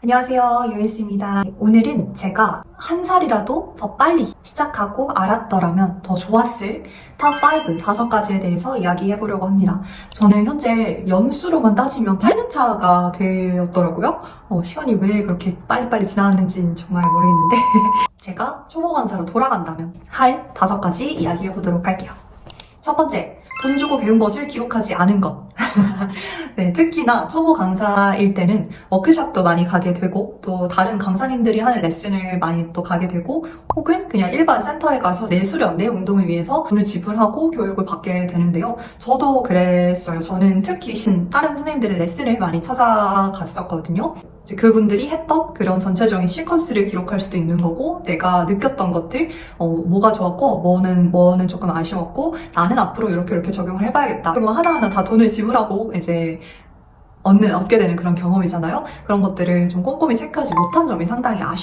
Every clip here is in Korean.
안녕하세요. 유인스입니다. 오늘은 제가 한 살이라도 더 빨리 시작하고 알았더라면 더 좋았을 탑5 다섯 가지에 대해서 이야기해 보려고 합니다. 저는 현재 연수로만 따지면 8년 차가 되었더라고요. 어, 시간이 왜 그렇게 빨리빨리 지나갔는지는 정말 모르겠는데 제가 초보 강사로 돌아간다면 할 다섯 가지 이야기해 보도록 할게요. 첫 번째, 돈 주고 배운 것을 기록하지 않은 것. 네, 특히나 초보 강사일 때는 워크숍도 많이 가게 되고, 또 다른 강사님들이 하는 레슨을 많이 또 가게 되고, 혹은 그냥 일반 센터에 가서 내 수련, 내 운동을 위해서 돈을 지불하고 교육을 받게 되는데요. 저도 그랬어요. 저는 특히 신- 다른 선생님들의 레슨을 많이 찾아갔었거든요. 그분들이 했던 그런 전체적인 시퀀스를 기록할 수도 있는 거고, 내가 느꼈던 것들, 어, 뭐가 좋았고, 뭐는, 뭐는 조금 아쉬웠고, 나는 앞으로 이렇게 이렇게 적용을 해봐야겠다. 그러면 하나하나 다 돈을 지불하고, 이제, 얻는, 얻게 되는 그런 경험이잖아요. 그런 것들을 좀 꼼꼼히 체크하지 못한 점이 상당히 아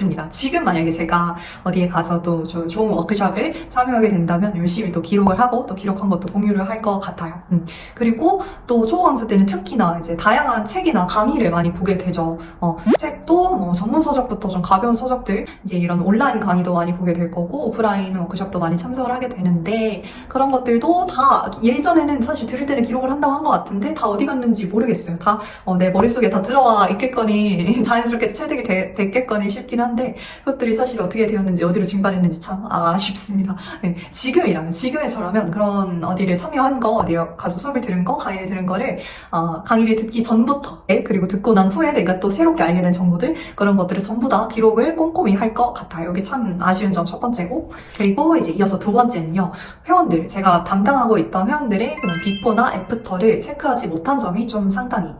쉽습니다. 지금 만약에 제가 어디에 가서 또 저- 좋은 워크숍을 참여하게 된다면 열심히 또 기록을 하고 또 기록한 것도 공유를 할 것 같아요. 음. 그리고 또 초보 강사 때는 특히나 이제 다양한 책이나 강의를 많이 보게 되죠. 어, 책도 뭐 전문 서적부터 좀 가벼운 서적들, 이제 이런 온라인 강의도 많이 보게 될 거고 오프라인 워크숍도 많이 참석을 하게 되는데 그런 것들도 다 예전에는 사실 들을 때는 기록을 한다고 한 것 같은데 다 어디 갔는지 모르겠어요. 다내 머릿속에 다 들어와 있겠거니 자연스럽게 체득이 되- 됐겠거니 싶긴 한데 그것들이 사실 어떻게 되었는지 어디로 증발했는지 참 아쉽습니다. 네, 지금이라면 지금의 저라면 그런 어디를 참여한 거 어디 가서 수업을 들은 거 강의를 들은 거를 어, 강의를 듣기 전부터 네, 그리고 듣고 난 후에 내가 또 새롭게 알게 된 정보들 그런 것들을 전부 다 기록을 꼼꼼히 할 것 같아요. 이게 참 아쉬운 점 첫 번째고 그리고 이제 이어서 두 번째는요. 회원들 제가 담당하고 있던 회원들의 그런 비포나 애프터를 체크하지 못한 점이 좀 상당히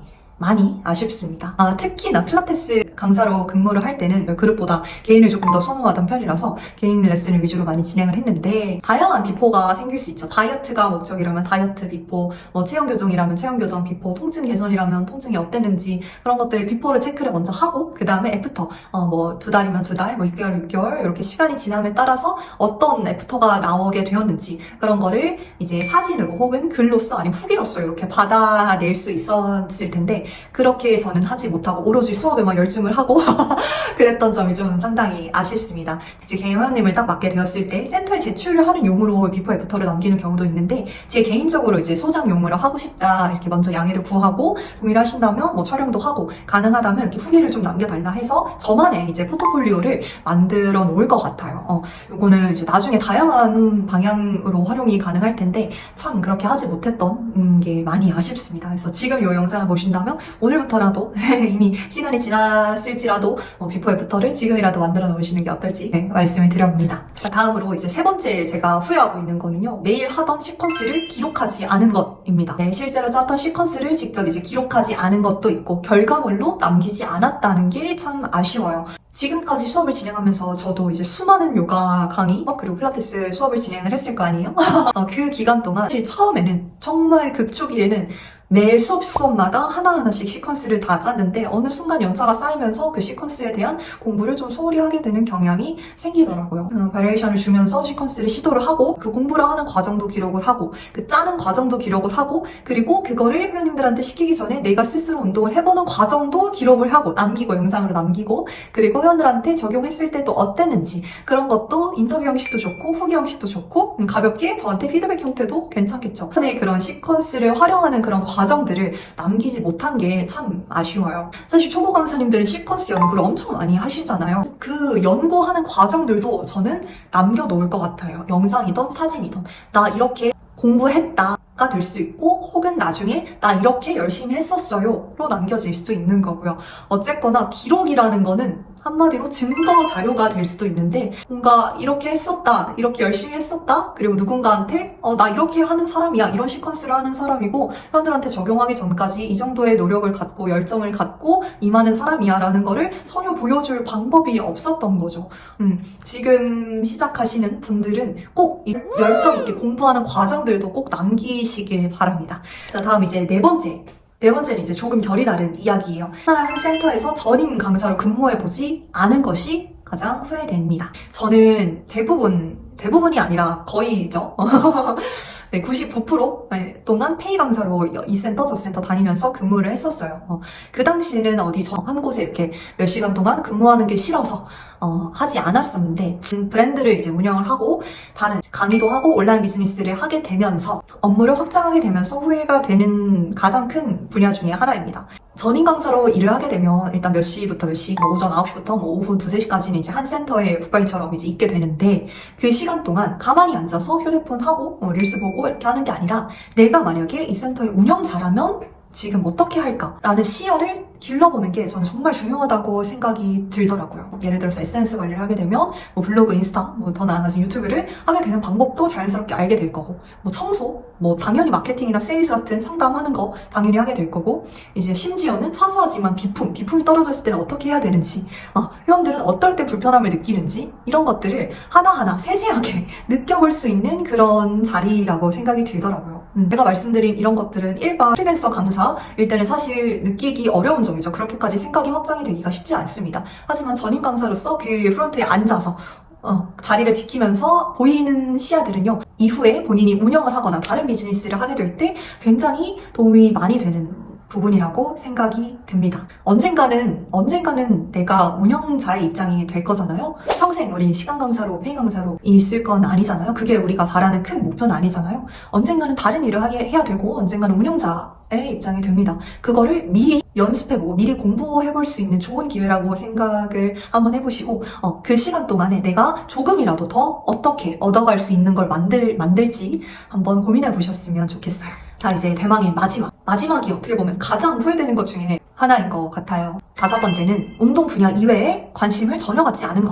많이 아쉽습니다. 아, 특히나 필라테스 강사로 근무를 할 때는 그룹보다 개인을 조금 더 선호하던 편이라서 개인 레슨을 위주로 많이 진행을 했는데 다양한 비포가 생길 수 있죠. 다이어트가 목적이라면 다이어트 비포, 뭐 체형 교정이라면 체형 교정 비포, 통증 개선이라면 통증이 어땠는지 그런 것들을 비포를 체크를 먼저 하고 그 다음에 애프터 어, 뭐두 달이면 두 달, 뭐 6개월 6개월 이렇게 시간이 지남에 따라서 어떤 애프터가 나오게 되었는지 그런 거를 이제 사진으로 혹은 글로써 아니면 후기로써 이렇게 받아낼 수 있었을 텐데 그렇게 저는 하지 못하고 오로지 수업에만 열중을 하고 그랬던 점이 좀 상당히 아쉽습니다. 이제 개인 회원님을 딱 맡게 되었을 때 센터에 제출을 하는 용으로 비포 애프터를 남기는 경우도 있는데 제 개인적으로 이제 소장 용으로 하고 싶다 이렇게 먼저 양해를 구하고 동의를 하신다면 뭐 촬영도 하고 가능하다면 이렇게 후기를 좀 남겨달라 해서 저만의 이제 포트폴리오를 만들어 놓을 것 같아요. 어, 요거는 이제 나중에 다양한 방향으로 활용이 가능할 텐데 참 그렇게 하지 못했던 음, 게 많이 아쉽습니다. 그래서 지금 이 영상을 보신다면 오늘부터라도 이미 시간이 지났을지라도 어, 비포 애프터를 지금이라도 만들어 놓으시는 게 어떨지 네, 말씀을 드려봅니다. 자, 다음으로 이제 세 번째 제가 후회하고 있는 거는요. 매일 하던 시퀀스를 기록하지 않은 것입니다. 네, 실제로 짰던 시퀀스를 직접 이제 기록하지 않은 것도 있고 결과물로 남기지 않았다는 게 참 아쉬워요. 지금까지 수업을 진행하면서 저도 이제 수많은 요가 강의 어, 그리고 필라테스 수업을 진행을 했을 거 아니에요? 어, 그 기간 동안 사실 처음에는 정말 극초기에는 매 수업 수업마다 하나하나씩 시퀀스를 다 짰는데 어느 순간 연차가 쌓이면서 그 시퀀스에 대한 공부를 좀 소홀히 하게 되는 경향이 생기더라고요. 어, 바리에이션을 주면서 시퀀스를 시도를 하고 그 공부를 하는 과정도 기록을 하고 그 짜는 과정도 기록을 하고 그리고 그거를 회원님들한테 시키기 전에 내가 스스로 운동을 해보는 과정도 기록을 하고 남기고 영상으로 남기고 그리고 회원들한테 적용했을 때도 어땠는지 그런 것도 인터뷰 형식도 좋고 후기 형식도 좋고 음, 가볍게 저한테 피드백 형태도 괜찮겠죠. 근데 그런 시퀀스를 활용하는 그런 과정 들을 남기지 못한 게 참 아쉬워요. 사실 초보 강사님들은 시퀀스 연구를 엄청 많이 하시잖아요. 그 연구하는 과정들도 저는 남겨놓을 것 같아요. 영상이든 사진이든 나 이렇게 공부했다. 가될수 있고 혹은 나중에 나 이렇게 열심히 했었어요 로 남겨질 수도 있는 거고요 어쨌거나 기록이라는 거는 한마디로 증거 자료가 될 수도 있는데 뭔가 이렇게 했었다 이렇게 열심히 했었다 그리고 누군가한테 어, 나 이렇게 하는 사람이야 이런 시퀀스를 하는 사람이고 회원들한테 적용하기 전까지 이 정도의 노력을 갖고 열정을 갖고 임하는 사람이야 라는 거를 전혀 보여줄 방법이 없었던 거죠. 음, 지금 시작하시는 분들은 꼭이 열정 있게 공부하는 과정들도 꼭 남기시길 바랍니다. 자 다음 이제 네 번째 네 번째는 이제 조금 결이 다른 이야기예요. 하나의 센터에서 전임 강사로 근무해보지 않은 것이 가장 후회됩니다. 저는 대부분, 대부분이 아니라 거의죠. 네, 99% 네, 동안 페이 강사로 이 센터 저 센터 다니면서 근무를 했었어요. 어, 그 당시에는 어디 저한 곳에 이렇게 몇 시간 동안 근무하는 게 싫어서 어, 하지 않았었는데 음, 브랜드를 이제 운영을 하고 다른 강의도 하고 온라인 비즈니스를 하게 되면서 업무를 확장하게 되면서 후회가 되는 가장 큰 분야 중에 하나입니다. 전임 강사로 일을 하게 되면 일단 몇 시부터 몇 시, 뭐 오전 9시부터 뭐 오후 2, 3시까지는 이제 한 센터에 북방이처럼 이제 있게 되는데 그 시간 동안 가만히 앉아서 휴대폰 하고 뭐 릴스 보고 이렇게 하는 게 아니라 내가 만약에 이 센터의 운영 잘하면 지금 어떻게 할까라는 시야를 길러보는 게 저는 정말 중요하다고 생각이 들더라고요. 예를 들어서 SNS 관리를 하게 되면 뭐 블로그, 인스타, 뭐 더 나아가서 유튜브를 하게 되는 방법도 자연스럽게 알게 될 거고 뭐 청소, 뭐 당연히 마케팅이나 세일즈 같은 상담하는 거 당연히 하게 될 거고 이제 심지어는 사소하지만 비품, 비품이 떨어졌을 때는 어떻게 해야 되는지 어, 회원들은 어떨 때 불편함을 느끼는지 이런 것들을 하나하나 세세하게 느껴볼 수 있는 그런 자리라고 생각이 들더라고요. 음, 제가 말씀드린 이런 것들은 일반 프리랜서 강사일 때는 사실 느끼기 어려운 점이죠. 그렇게까지 생각이 확장이 되기가 쉽지 않습니다. 하지만 전임 강사로서 그 프론트에 앉아서 어, 자리를 지키면서 보이는 시야들은요, 이후에 본인이 운영을 하거나 다른 비즈니스를 하게 될 때 굉장히 도움이 많이 되는 부분이라고 생각이 듭니다. 언젠가는, 언젠가는 내가 운영자의 입장이 될 거잖아요? 평생 우리 시간 강사로, 페이 강사로 있을 건 아니잖아요? 그게 우리가 바라는 큰 목표는 아니잖아요? 언젠가는 다른 일을 하게 해야 되고, 언젠가는 운영자의 입장이 됩니다. 그거를 미리 연습해보고 미리 공부해볼 수 있는 좋은 기회라고 생각을 한번 해보시고, 어, 그 시간 동안에 내가 조금이라도 더 어떻게 얻어갈 수 있는 걸 만들, 만들지 한번 고민해 보셨으면 좋겠어요. 자, 이제 대망의 마지막. 마지막이 어떻게 보면 가장 후회되는 것 중에 하나인 것 같아요. 다섯 번째는 운동 분야 이외에 관심을 전혀 갖지 않은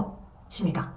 것입니다.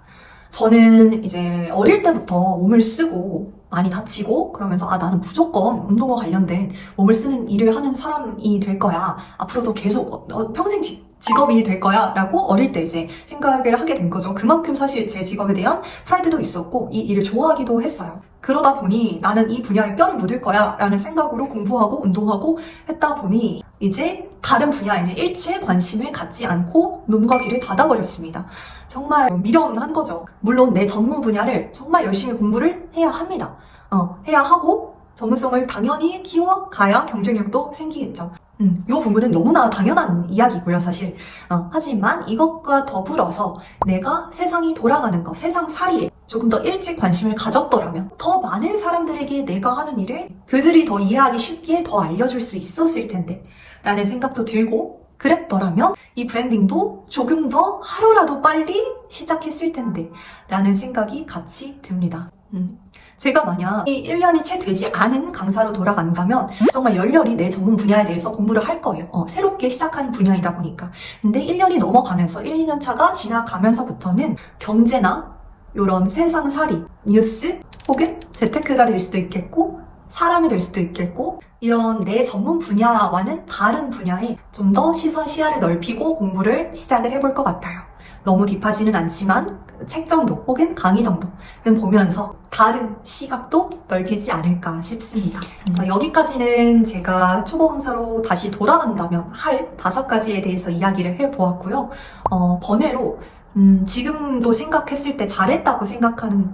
저는 이제 어릴 때부터 몸을 쓰고 많이 다치고 그러면서 아 나는 무조건 운동과 관련된 몸을 쓰는 일을 하는 사람이 될 거야. 앞으로도 계속 어, 어, 평생 지- 직업이 될 거야 라고 어릴 때 이제 생각을 하게 된 거죠. 그만큼 사실 제 직업에 대한 프라이드도 있었고 이 일을 좋아하기도 했어요. 그러다 보니 나는 이 분야에 뼈를 묻을 거야 라는 생각으로 공부하고 운동하고 했다 보니 이제 다른 분야에는 일체 관심을 갖지 않고 눈과 귀를 닫아버렸습니다. 정말 미련한 거죠. 물론 내 전문 분야를 정말 열심히 공부를 해야 합니다. 어, 해야 하고 전문성을 당연히 키워가야 경쟁력도 생기겠죠. 음, 이 부분은 너무나 당연한 이야기고요, 사실. 어, 하지만 이것과 더불어서 내가 세상이 돌아가는 것, 세상 살이에 조금 더 일찍 관심을 가졌더라면 더 많은 사람들에게 내가 하는 일을 그들이 더 이해하기 쉽게 더 알려줄 수 있었을 텐데 라는 생각도 들고 그랬더라면 이 브랜딩도 조금 더 하루라도 빨리 시작했을 텐데 라는 생각이 같이 듭니다. 음. 제가 만약 이 1년이 채 되지 않은 강사로 돌아간다면 정말 열렬히 내 전문 분야에 대해서 공부를 할 거예요. 어, 새롭게 시작한 분야이다 보니까. 근데 1년이 넘어가면서 1, 2년 차가 지나가면서부터는 경제나 이런 세상살이, 뉴스 혹은 재테크가 될 수도 있겠고 사람이 될 수도 있겠고 이런 내 전문 분야와는 다른 분야에 좀 더 시선 시야를 넓히고 공부를 시작을 해볼 것 같아요. 너무 딥하지는 않지만 책 정도 혹은 강의 정도는 보면서 다른 시각도 넓히지 않을까 싶습니다. 자, 여기까지는 제가 초보 강사로 다시 돌아간다면 할 다섯 가지에 대해서 이야기를 해보았고요. 어, 번외로 음, 지금도 생각했을 때 잘했다고 생각하는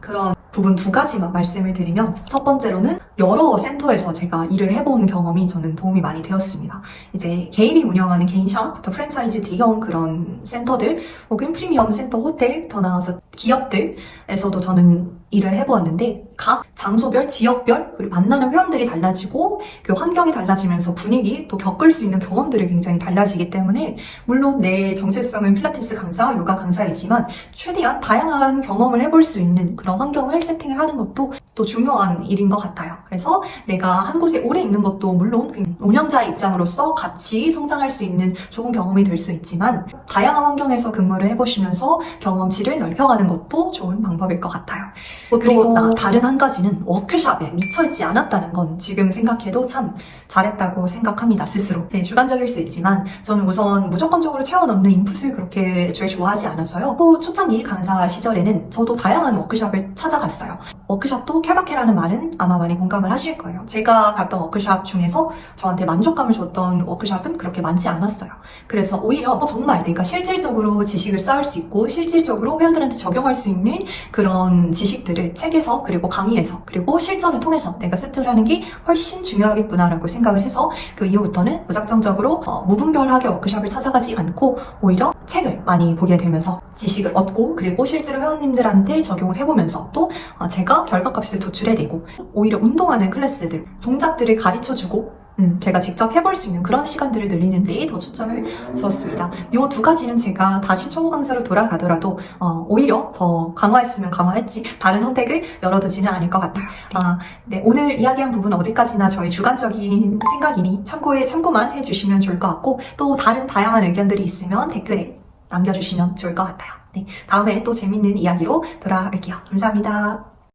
그런 부분 두 가지만 말씀을 드리면 첫 번째로는 여러 센터에서 제가 일을 해본 경험이 저는 도움이 많이 되었습니다. 이제 개인이 운영하는 개인샵부터 프랜차이즈 대형 그런 센터들 혹은 프리미엄 센터 호텔 더 나아가서 기업들에서도 저는 일을 해보았는데 각 장소별, 지역별 그리고 만나는 회원들이 달라지고 그 환경이 달라지면서 분위기 또 겪을 수 있는 경험들이 굉장히 달라지기 때문에 물론 내 정체성은 필라테스 강사, 요가 강사이지만 최대한 다양한 경험을 해볼 수 있는 그런 환경을 세팅을 하는 것도 또 중요한 일인 것 같아요. 그래서 내가 한 곳에 오래 있는 것도 물론 그 운영자의 입장으로서 같이 성장할 수 있는 좋은 경험이 될 수 있지만 다양한 환경에서 근무를 해보시면서 경험치를 넓혀가는 것도 좋은 방법일 것 같아요. 그리고 나 다른 한 가지는 워크샵에 미쳐있지 않았다는 건 지금 생각해도 참 잘했다고 생각합니다, 스스로. 네, 주관적일 수 있지만 저는 우선 무조건적으로 채워넣는 인풋을 그렇게 제일 좋아하지 않아서요. 또 초창기 강사 시절에는 저도 다양한 워크샵을 찾아갔어요. 워크샵도 케바케라는 말은 아마 많이 공감 을 하실 거예요. 제가 갔던 워크샵 중에서 저한테 만족감을 줬던 워크샵은 그렇게 많지 않았어요. 그래서 오히려 정말 내가 실질적으로 지식을 쌓을 수 있고 실질적으로 회원들한테 적용할 수 있는 그런 지식 지식들을 책에서 그리고 강의에서 그리고 실전을 통해서 내가 습득하는 게 훨씬 중요하겠구나라고 생각을 해서 그 이후부터는 무작정적으로 어, 무분별하게 워크숍을 찾아가지 않고 오히려 책을 많이 보게 되면서 지식을 얻고 그리고 실제로 회원님들한테 적용을 해보면서 또 어, 제가 결과값을 도출해내고 오히려 운동 하는 클래스들 동작들을 가르쳐주고 음, 제가 직접 해볼 수 있는 그런 시간들을 늘리는 데에 더 초점을 주었습니다. 요두 가지는 제가 다시 초보 강사로 돌아가더라도 어, 오히려 더 강화했으면 강화했지 다른 선택을 열어두지는 않을 것 같아요. 아, 네, 오늘 이야기한 부분 어디까지나 저의 주관적인 생각이니 참고에 참고만 해주시면 좋을 것 같고 또 다른 다양한 의견들이 있으면 댓글에 남겨주시면 좋을 것 같아요. 네, 다음에 또 재밌는 이야기로 돌아올게요. 감사합니다.